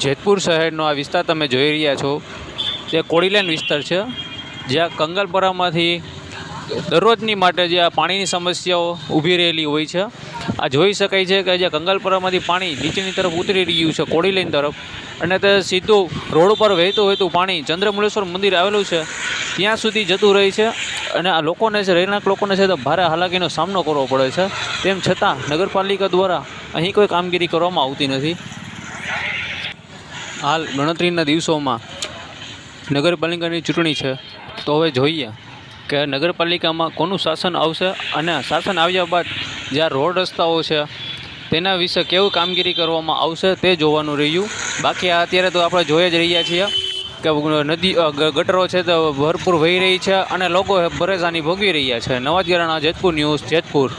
જેતપુર શહેરનો આ વિસ્તાર તમે જોઈ રહ્યા છો. તે કોડીલેન વિસ્તાર છે. જ્યાં કંગલપરામાંથી દરરોજની માટે જે આ પાણીની સમસ્યાઓ ઊભી રહેલી હોય છે. આ જોઈ શકાય છે કે જે કંગલપરામાંથી પાણી નીચેની તરફ ઉતરી રહ્યું છે, કોડીલેન તરફ. અને તે સીધું રોડ ઉપર વહેતું વહેતું પાણી ચંદ્રમુલેશ્વર મંદિર આવેલું છે. ત્યાં સુધી જતું રહે છે. અને આ લોકોને છે, રહેણાંક લોકોને છે, તો ભારે હાલાકીનો સામનો કરવો પડે છે. તેમ છતાં, નગરપાલિકા દ્વારા અહીં કોઈ કામગીરી કરવામાં આવતી નથી. હાલ ગણતરીના દિવસોમાં નગરપાલિકાની ચૂંટણી છે. તો હવે જોઈએ કે નગરપાલિકામાં કોનું શાસન આવશે અને શાસન આવ્યા બાદ જ્યાં રોડ રસ્તાઓ છે, તેના વિશે કેવું કામગીરી કરવામાં આવશે તે જોવાનું રહ્યું. બાકી આ અત્યારે તો આપણે જોઈ જ રહ્યા છીએ. કે નદી ગટરો છે તો ભરપૂર વહી રહી છે અને લોકો પરેશાની ભોગવી રહ્યા છે. નવાજ ગરાણા જેતપુર ન્યૂઝ, જેતપુર.